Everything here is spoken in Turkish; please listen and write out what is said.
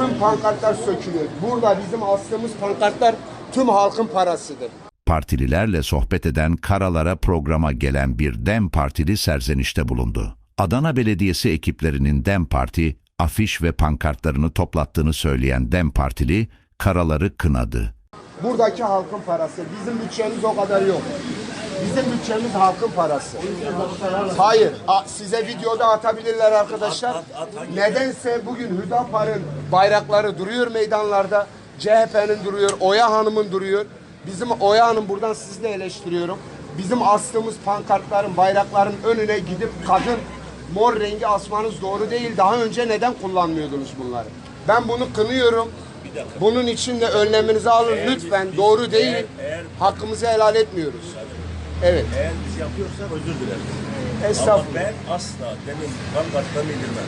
tüm pankartlar sökülüyor. Burada bizim astığımız pankartlar tüm halkın parasıdır. Partililerle sohbet eden Karalar'a programa gelen bir DEM Partili serzenişte bulundu. Adana Belediyesi ekiplerinin DEM Parti, afiş ve pankartlarını toplattığını söyleyen DEM Partili, Karalar'ı kınadı. Buradaki halkın parası. Bizim bütçemiz o kadar yok. Bizim bütçemiz halkın parası. Hayır. a- size videoda atabilirler arkadaşlar. Nedense bugün Hüdapar'ın bayrakları duruyor meydanlarda. CHP'nin duruyor, Oya Hanım'ın duruyor. Bizim Oya Hanım buradan sizi de eleştiriyorum. Bizim astığımız pankartların, bayrakların önüne gidip kadın mor rengi asmanız doğru değil. Daha önce neden kullanmıyordunuz bunları? Ben bunu kınıyorum. Bunun için de önleminizi alın lütfen. Doğru değil. Hakkımızı helal etmiyoruz. Evet. Eğer biz yapıyorsak özür dileriz. Ama Estağfurullah. ben asla demin pankartlarını indirmem.